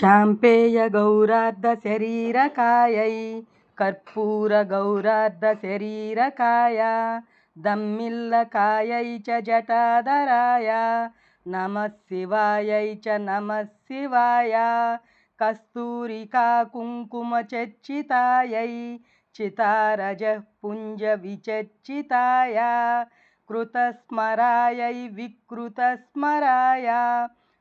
चाम्पेयगौरार्धशरीरकायै कर्पूरगौरार्धशरीरकाय दम्मिल्लकायै च जटाधराय नमः शिवायै च नमः शिवाय कस्तूरिकाकुङ्कुमचर्चितायै चितारजः पुञ्जविचर्चिताय कृतस्मरायै विकृतस्मराय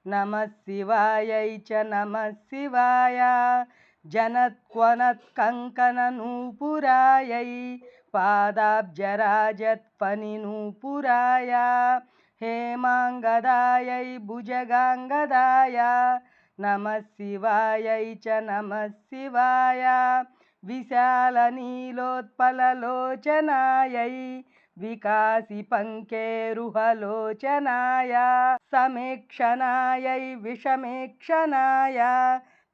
నమ శివాయై చ నమ శివాయ జనత్వనత్కంకణనూపురాయై పాదాబ్జరాజత్పనినూపురాయ హేమాంగదాయై భుజగాంగదాయ నమ శివాయై చ నమ శివాయ విశాలనీలోత్పలలోచనాయై विशालनीलोत्पललोचनायै विकासिपङ्केरुहलोचनाय समेक्षणायै विषमेक्षणाय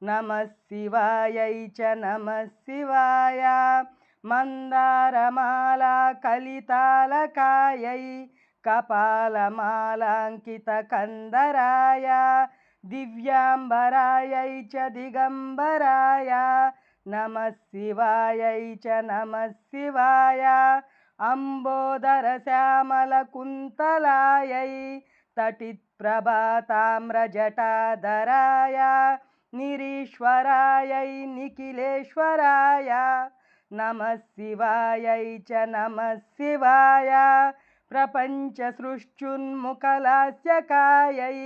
नमः शिवायै च नमः शिवाय मन्दारमाला कलितालकायै कपालमालाङ्कितकन्दराय दिव्याम्बरायै च दिगम्बराय नमः शिवायै च नमः शिवाय अम्बोदरश्यामलकुन्तलायै तटित्प्रभाताम्रजटाधराय निरीश्वरायै निखिलेश्वराय नमः शिवायै च नमः शिवाय प्रपञ्चसृष्टुन्मुखलास्यकायै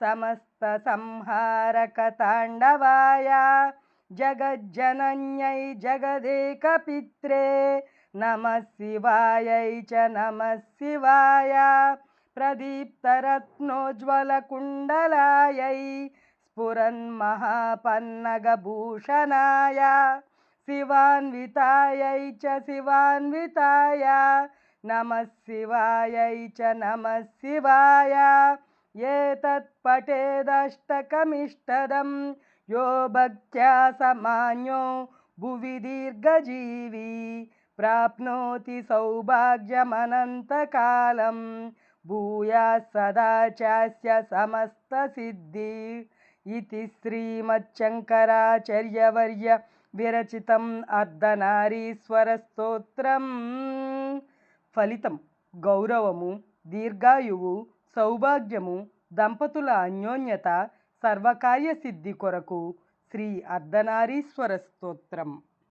समस्तसंहारकताण्डवाय जगज्जनन्यै जगदेकपित्रे नमः शिवायै च नमः शिवाय प्रदीप्तरत्नोज्ज्वलकुण्डलायै स्फुरन्महापन्नगभूषणाय शिवान्वितायै च शिवान्विताय नमः शिवायै च नमः शिवाय एतत्पठेदष्टकमिष्टदं यो भक्त्या समान्यो भुवि दीर्घजीवी प्राप्नोति सौभाग्यमनन्तकालं भूयात् सदा चास्य समस्तसिद्धि इति శ్రీమచ్చంకరాచార్యవర్య విరచితం అర్ధనారీశ్వరస్తోత్రం ఫలితం గౌరవము దీర్ఘాయువు సౌభాగ్యము దంపతుల అన్యోన్యత సర్వకార్య సిద్ధి కొరకు శ్రీ అర్ధనారీశ్వర స్తోత్రం